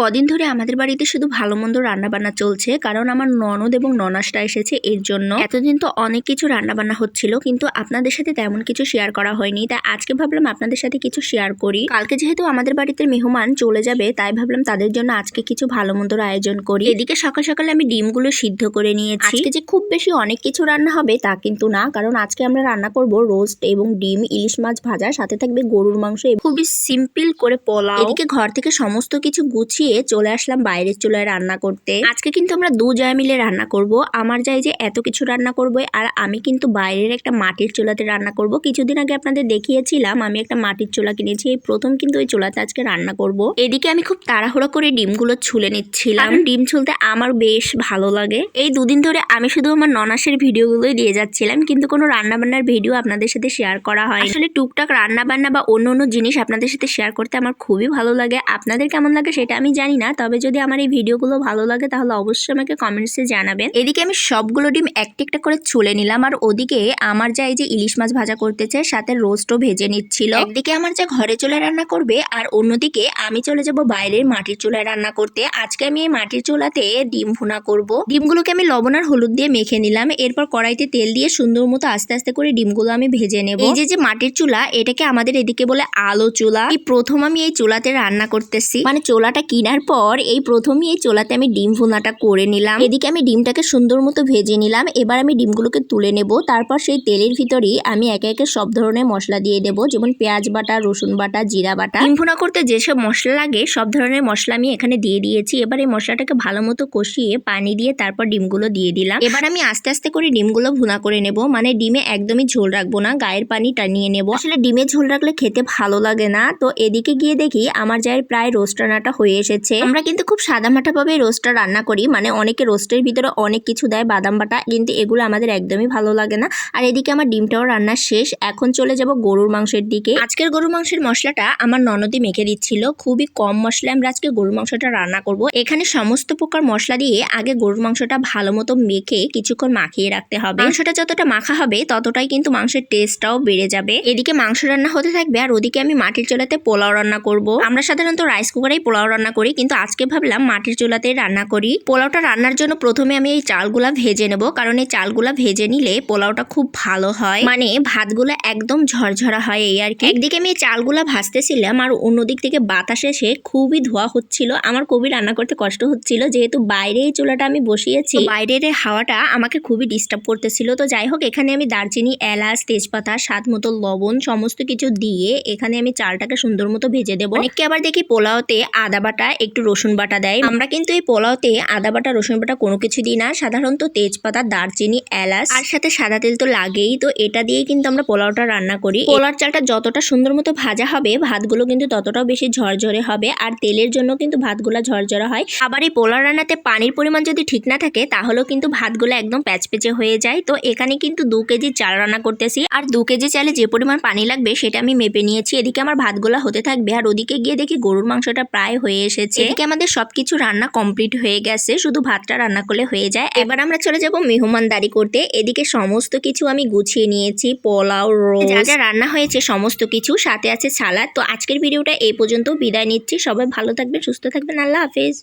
কদিন ধরে আমাদের বাড়িতে শুধু ভালো মন্দ রান্নাবান্না চলছে, কারণ আমার ননদ এবং ননাসটা এসেছে এর জন্য। এতদিন তো অনেক কিছু রান্নাবান্না হচ্ছিল, কিন্তু আপনাদের সাথে তেমন কিছু শেয়ার করা হয়নি। তাই আজকে ভাবলাম আপনাদের সাথে কিছু শেয়ার করি। কালকে যেহেতু আমাদের বাড়িতে মেহমান চলে যাবে, তাই ভাবলাম তাদের জন্য আজকে কিছু ভালো মন্দর আয়োজন করি। এদিকে সকাল সকালে আমি ডিমগুলো সিদ্ধ করে নিয়েছি। আজকে যে খুব বেশি অনেক কিছু রান্না হবে তা কিন্তু না, কারণ আজকে আমরা রান্না করব রোস্ট এবং ডিম, ইলিশ মাছ ভাজা, সাথে থাকবে গরুর মাংস খুবই সিম্পল করে পোলাও। এদিকে ঘর থেকে সমস্ত কিছু গুছিয়ে চলে আসলাম বাইরের চুলায় রান্না করতে। আজকে কিন্তু আমরা দু জায় মিলে রান্না করব। আমার যাই যে এত কিছু রান্না করব আর আমি কিন্তু বাইরের একটা মাটির চুলাতে রান্না করব। কিছুদিন আগে আপনাদের দেখিয়েছিলাম আমি একটা মাটির চুলা কিনেছি। এই প্রথম কিন্তু ওই চুলাতে আজকে রান্না করব। এদিকে আমি খুব তাড়াহুড়ো করে ডিমগুলো ছুলে নিচ্ছিলাম। ডিম ছুলতে আমার বেশ ভালো লাগে। এই দুদিন ধরে আমি শুধু আমার ননাসের ভিডিওগুলোই দিয়ে যাচ্ছিলাম কিন্তু কোনো রান্না বান্নার ভিডিও আপনাদের সাথে শেয়ার করা হয় আসলে টুকটাক রান্না বান্না বা অন্য অন্য জিনিস আপনাদের সাথে শেয়ার করতে আমার খুবই ভালো লাগে। আপনাদের কেমন লাগে সেটা আমি জানি না, তবে যদি আমার এই ভিডিওগুলো ভালো লাগে তাহলে অবশ্যই আমাকে কমেন্টসে জানাবেন। এদিকে আমি সবগুলো ডিম একটা একটা করে ছুলে নিলাম, আর ওদিকে আমার যা এই যে ইলিশ মাছ ভাজা করতে করতেছে সাথে রোস্টও ভেজে নিচ্ছিল। একদিকে আমার যা ঘরে চলে রান্না করবে, আর অন্যদিকে আমি চলে যাব বাইরের মাটির চুলায় রান্না করতে। আজকে আমি এই মাটির চুলাতে ডিম ভুনা করব। ডিমগুলোকে আমি লবণ আর হলুদ দিয়ে মেখে নিলাম, এরপর কড়াইতে তেল দিয়ে সুন্দর মতো আস্তে আস্তে করে ডিমগুলো আমি ভেজে নেব। এই যে যে মাটির চুলা, এটাকে আমাদের এদিকে বলে আলো চুলা। প্রথম আমি এই চুলাতে রান্না করতেছি। মানে চোলাটা কেনার পর এই প্রথমই এই চোলাতে আমি ডিম ভুনাটা করে নিলাম। এদিকে আমি ডিমটাকে সুন্দর মতো ভেজে নিলাম। এবার আমি ডিমগুলোকে তুলে নেব। তারপর সেই তেলের ভিতরেই আমি একে একে সব ধরনের মশলা দিয়ে দেবো, যেমন পেঁয়াজ বাটা, রসুন বাটা, জিরা বাটা। ডিম ভুনা করতে যেসব মশলা লাগে, সব ধরনের মশলা আমি এখানে দিয়ে দিয়েছি। এবার এই মশলাটাকে ভালো মতো কষিয়ে পানি দিয়ে তারপর ডিমগুলো দিয়ে দিলাম। এবার আমি আস্তে আস্তে করে ডিমগুলো ভুনা করে নেব। মানে ডিমে একদমই ঝোল রাখব না, গায়ের পানি টানিয়ে নেব। আসলে ডিমে ঝোল রাখলে খেতে ভালো লাগে না। তো এদিকে গিয়ে দেখি আমার যাই প্রায় রোস্ট রান্নাটা হয়ে এসেছে। আমরা কিন্তু খুব সাদামাটা ভাবে রোস্টটা রান্না করি। মানে অনেকে রোস্টের ভিতরে অনেক কিছু দেয়, বাদাম বাটা, কিন্তু এগুলো আমাদের একদমই ভালো লাগে না। আর এদিকে আমার ডিমটাও রান্না শেষ। এখন চলে যাব গরুর মাংসের দিকে। আজকের গরুর মাংসের মশলাটা আমার ননদি মেখে দিচ্ছিল। খুবই কম মশলা আমরা আজকে গরুর মাংসটা রান্না করব। এখানে সমস্ত প্রকার মশলা দিয়ে আগে গরুর মাংসটা ভালো মতো মেখে কিছুক্ষণ মাখিয়ে রাখতে হবে। মাংসটা যতটা মাখা হবে, ততটাই কিন্তু মাংসের টেস্টটাও বেড়ে যাবে। এদিকে মাংস রান্না হতে থাকবে, আর ওদিকে আমি মাটির চুলাতে পোলাও রান্না করব। আমরা সাধারণত রাইস কুকারেই পোলাও রান্না করি। কিন্তু আজকে ভাবলাম মাটির চুলাতে রান্না করি। পোলাওটা রান্নার জন্য প্রথমে আমি এই চালগুলা ভেজে নেব, কারণ এই চালগুলা ভেজে নিলে পোলাওটা খুব ভালো হয়। মানে ভাতগুলো একদম ঝরঝরা হয় এই আর কি। একদিকে আমি এই চালগুলা ভাজতেছিলাম, আর অন্যদিক থেকে বাতাস এসে খুবই ধোয়া হচ্ছিল। আমার খুবই রান্না করতে কষ্ট হচ্ছিল, যেহেতু বাইরে এই চুলাটা আমি বসিয়েছি বাইরের হাওয়াটা আমাকে খুবই ডিস্টার্ব করতেছিল। তো যাই হোক, এখানে আমি দারচিনি, এলাচ, তেজপাতা, স্বাদ মতো লবণ সমস্ত কিছু দিয়ে এখানে আমি চালটাকে সুন্দর মতো ভেজে দেবো। অনেককে আবার দেখি পোলাওতে আদা বাটা একটু রসুন বাটা দেয়। আমরা কিন্তু এই পোলাওতে আদা বাটা, রসুন বাটা কোনো কিছু দিই না। সাধারণত তেজপাতা, দারচিনি, এলাচ আর সাথে সাদা তেল তো লাগেই। তো এটা দিয়েই কিন্তু আমরা পোলাওটা রান্না করি। পোলার চালটা যতটা সুন্দর মতো ভাজা হবে, ভাতগুলো কিন্তু ততটাও বেশি ঝরঝরে হবে আর তেলের জন্য কিন্তু ভাতগুলো ঝরঝরা হয়। আবার এই পোলাও রান্নাতে পানির পরিমাণ যদি ঠিক না থাকে, তাহলেও কিন্তু ভাতগুলো একদম প্যাচপেচে হয়ে যায়। তো এখানে কিন্তু দু কেজি চাল রান্না করতেছি। আর দু কেজি চালে যে পরিমাণ পানি লাগবে, সেটা আমি মেপে নিয়েছি। এদিকে আমার ভাতগুলো হতে থাকবে। আর ওদিকে গিয়ে দেখি গরুর মাংসটা প্রায় হয়ে এসেছে এদিকে আমাদের সবকিছু রান্না কমপ্লিট হয়ে গেছে শুধু ভাতটা রান্না করলে হয়ে যায়। এবার আমরা চলে যাব মেহমানদারি করতে। এদিকে সমস্ত কিছু আমি গুছিয়ে নিয়েছি পোলাও রোজ যা যা রান্না হয়েছে সমস্ত কিছু সাথে আছে সালাদ। তো আজকের ভিডিওটা এই পর্যন্ত বিদায় নিচ্ছি। সবাই ভালো থাকবেন সুস্থ থাকবেন। আল্লাহ হাফেজ।